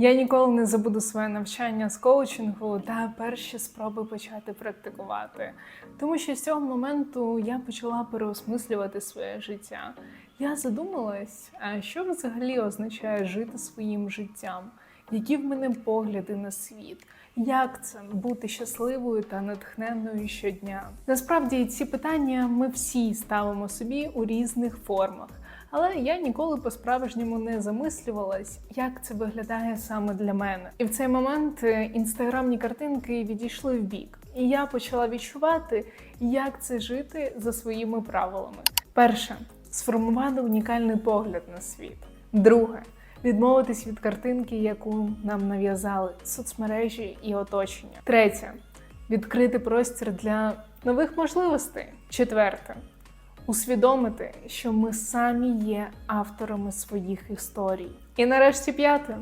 Я ніколи не забуду своє навчання з коучингу та перші спроби почати практикувати. Тому що з цього моменту я почала переосмислювати своє життя. Я задумалась, а що взагалі означає жити своїм життям, які в мене погляди на світ. Як це бути щасливою та натхненною щодня? Насправді ці питання ми всі ставимо собі у різних формах. Але я ніколи по-справжньому не замислювалась, як це виглядає саме для мене. І в цей момент е, інстаграмні картинки відійшли в бік, і я почала відчувати, як це жити за своїми правилами. Перше сформувати унікальний погляд на світ. Друге відмовитись від картинки, яку нам нав'язали соцмережі і оточення. Третє відкрити простір для нових можливостей. Четверте усвідомити, що ми самі є авторами своїх історій. І нарешті п'яте.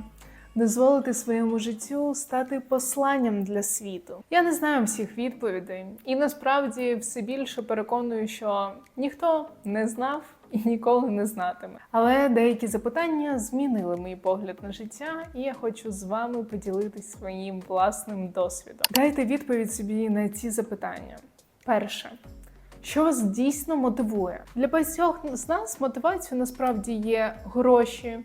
Дозволити своєму життю стати посланням для світу. Я не знаю всіх відповідей, і насправді все більше переконую, що ніхто не знав і ніколи не знатиме. Але деякі запитання змінили мій погляд на життя, і я хочу з вами поділитись своїм власним досвідом. Дайте відповідь собі на ці запитання. Перше. Що вас дійсно мотивує? Для багатьох з нас мотивацією насправді є гроші,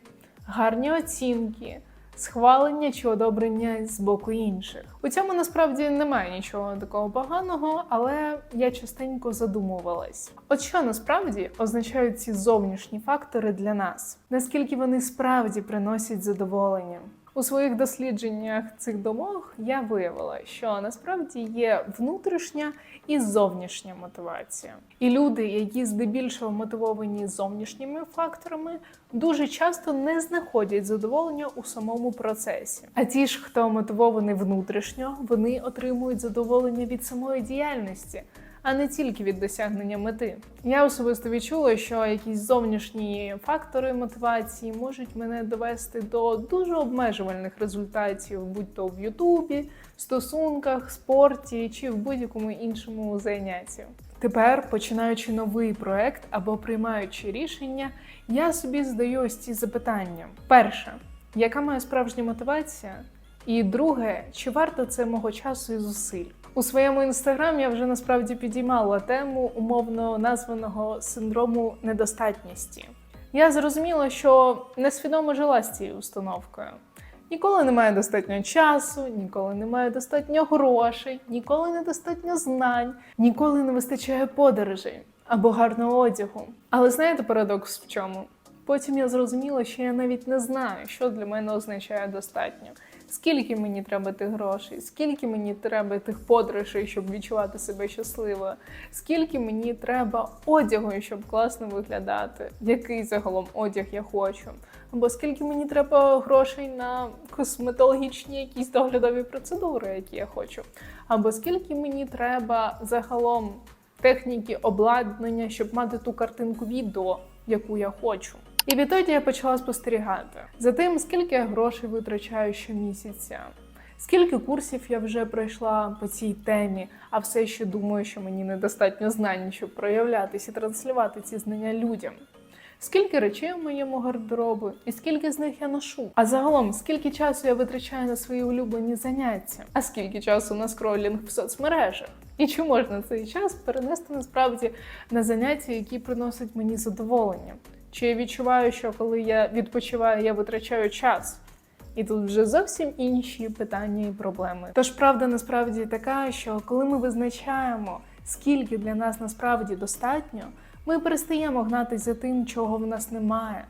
гарні оцінки, схвалення чи одобрення з боку інших. У цьому насправді немає нічого такого поганого, але я частенько задумувалась. От що насправді означають ці зовнішні фактори для нас? Наскільки вони справді приносять задоволення? У своїх дослідженнях цих домог я виявила, що насправді є внутрішня і зовнішня мотивація. І люди, які здебільшого мотивовані зовнішніми факторами, дуже часто не знаходять задоволення у самому процесі. А ті ж, хто мотивований внутрішньо, вони отримують задоволення від самої діяльності. А не тільки від досягнення мети. Я особисто відчула, що якісь зовнішні фактори мотивації можуть мене довести до дуже обмежувальних результатів, будь то в Ютубі, стосунках, спорті чи в будь-якому іншому зайнятті. Тепер, починаючи новий проект або приймаючи рішення, я собі задаю ось ці запитання: перше, яка моя справжня мотивація? І друге, чи варто це мого часу і зусиль? У своєму інстаграмі я вже насправді підіймала тему умовно названого синдрому недостатності. Я зрозуміла, що несвідомо жила з цією установкою. Ніколи немає достатньо часу, ніколи немає достатньо грошей, ніколи недостатньо знань, ніколи не вистачає подорожей або гарного одягу. Але знаєте парадокс в чому? Потім я зрозуміла, що я навіть не знаю, що для мене означає достатньо. Скільки мені треба тих грошей, скільки мені треба тих подорожей, щоб відчувати себе щасливою, скільки мені треба одягу, щоб класно виглядати, який загалом одяг я хочу, або скільки мені треба грошей на косметологічні якісь доглядові процедури, які я хочу, або скільки мені треба загалом техніки обладнання, щоб мати ту картинку відео, яку я хочу. І відтоді я почала спостерігати за тим, скільки я грошей витрачаю щомісяця, скільки курсів я вже пройшла по цій темі, а все ще думаю, що мені недостатньо знань, щоб проявлятися і транслювати ці знання людям. Скільки речей у моєму гардеробу, і скільки з них я ношу? А загалом, скільки часу я витрачаю на свої улюблені заняття, а скільки часу на скролінг в соцмережах? І чи можна цей час перенести насправді на заняття, які приносять мені задоволення? Чи я відчуваю, що коли я відпочиваю, я витрачаю час? І тут вже зовсім інші питання і проблеми. Тож правда насправді така, що коли ми визначаємо, скільки для нас насправді достатньо, ми перестаємо гнатися за тим, чого в нас немає,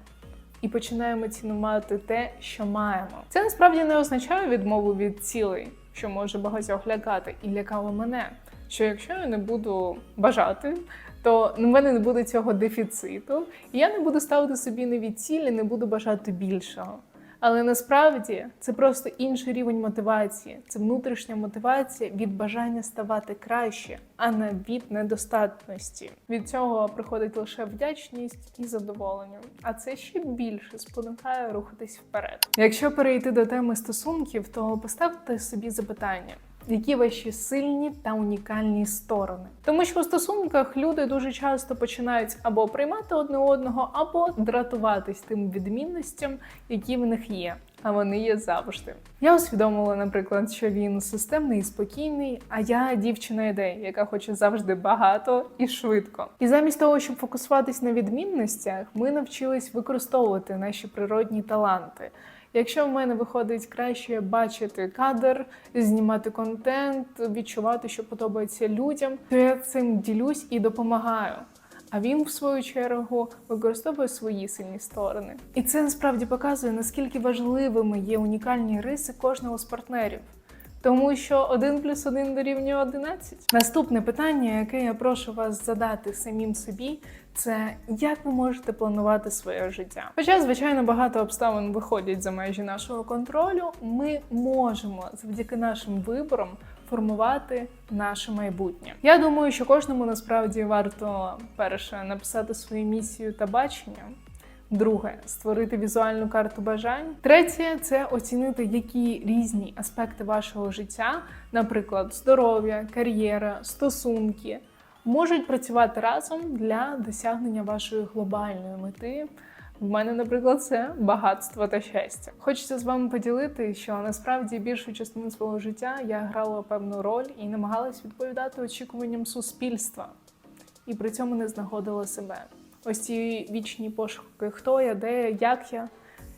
і починаємо цінувати те, що маємо. Це насправді не означає відмову від цілей, що може багатьох лякати, і лякало мене. Що якщо я не буду бажати, то в мене не буде цього дефіциту, і я не буду ставити собі нові цілі, не буду бажати більшого. Але насправді це просто інший рівень мотивації. Це внутрішня мотивація від бажання ставати краще, а не від недостатності. Від цього приходить лише вдячність і задоволення. А це ще більше спонукає рухатись вперед. Якщо перейти до теми стосунків, то поставте собі запитання. Які ваші сильні та унікальні сторони? Тому що у стосунках люди дуже часто починають або приймати одне одного, або дратуватись тим відмінностям, які в них є. а вони є завжди. Я усвідомила, наприклад, що він системний і спокійний, а я дівчина ідей, яка хоче завжди багато і швидко. І замість того, щоб фокусуватись на відмінностях, ми навчились використовувати наші природні таланти. Якщо в мене виходить краще бачити кадр, знімати контент, відчувати, що подобається людям, то я цим ділюсь і допомагаю. А він, в свою чергу, використовує свої сильні сторони. І це насправді показує, наскільки важливими є унікальні риси кожного з партнерів. Тому що 1 плюс 1 дорівнює 11. Наступне питання, яке я прошу вас задати самим собі, це як ви можете планувати своє життя. Хоча, звичайно, багато обставин виходять за межі нашого контролю, ми можемо завдяки нашим виборам формувати наше майбутнє. Я думаю, що кожному насправді варто перше написати свою місію та бачення. Друге створити візуальну карту бажань. Третє це оцінити, які різні аспекти вашого життя, наприклад, здоров'я, кар'єра, стосунки, можуть працювати разом для досягнення вашої глобальної мети. В мене, наприклад, це багатство та щастя. Хочеться з вами поділити, що насправді більшу частину свого життя я грала певну роль і намагалась відповідати очікуванням суспільства, і при цьому не знаходила себе. Ось ці вічні пошуки, хто я, де я, як я.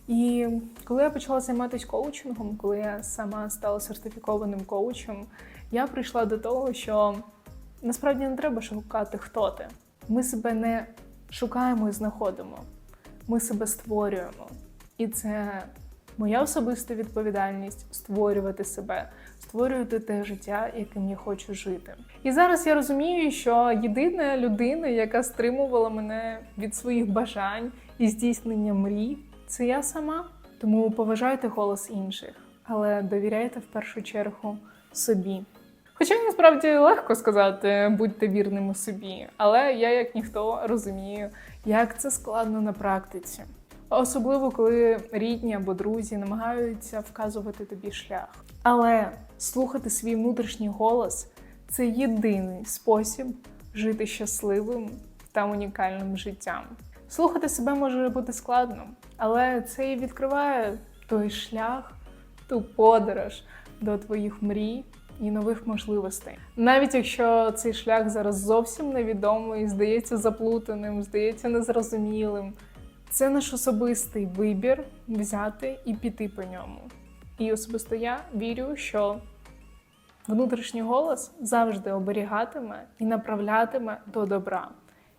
І коли я почала займатися коучингом, коли я сама стала сертифікованим коучем, я прийшла до того, що насправді не треба шукати, хто ти. Ми себе не шукаємо і знаходимо. Ми себе створюємо. І це моя особиста відповідальність створювати себе, створювати те життя, яким я хочу жити. І зараз я розумію, що єдина людина, яка стримувала мене від своїх бажань і здійснення мрій, це я сама. Тому поважайте голос інших, але довіряйте в першу чергу собі. Хоча насправді легко сказати, будьте вірними собі, але я, як ніхто, розумію, як це складно на практиці. Особливо, коли рідні або друзі намагаються вказувати тобі шлях. Але слухати свій внутрішній голос це єдиний спосіб жити щасливим та унікальним життям. Слухати себе може бути складно, але це і відкриває той шлях, ту подорож до твоїх мрій і нових можливостей. Навіть якщо цей шлях зараз зовсім невідомий, здається заплутаним, здається незрозумілим. Це наш особистий вибір взяти і піти по ньому. І особисто я вірю, що внутрішній голос завжди оберігатиме і направлятиме до добра.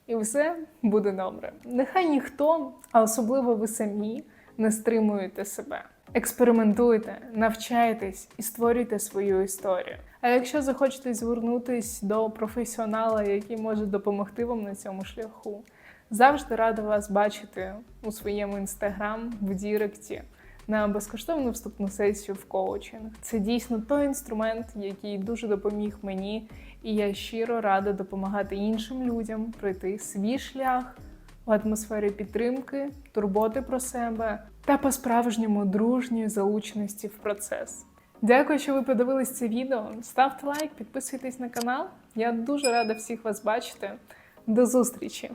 І все буде добре. Нехай ніхто, а особливо ви самі, не стримуєте себе. Експериментуйте, навчайтесь і створюйте свою історію. А якщо захочете звернутися до професіонала, який може допомогти вам на цьому шляху, завжди рада вас бачити у своєму інстаграм в Діректі на безкоштовну вступну сесію в коучинг. Це дійсно той інструмент, який дуже допоміг мені, і я щиро рада допомагати іншим людям пройти свій шлях в атмосфері підтримки, турботи про себе та по-справжньому дружньої залученості в процес. Дякую, що ви подивились це відео. Ставте лайк, підписуйтесь на канал. Я дуже рада всіх вас бачити. До зустрічі!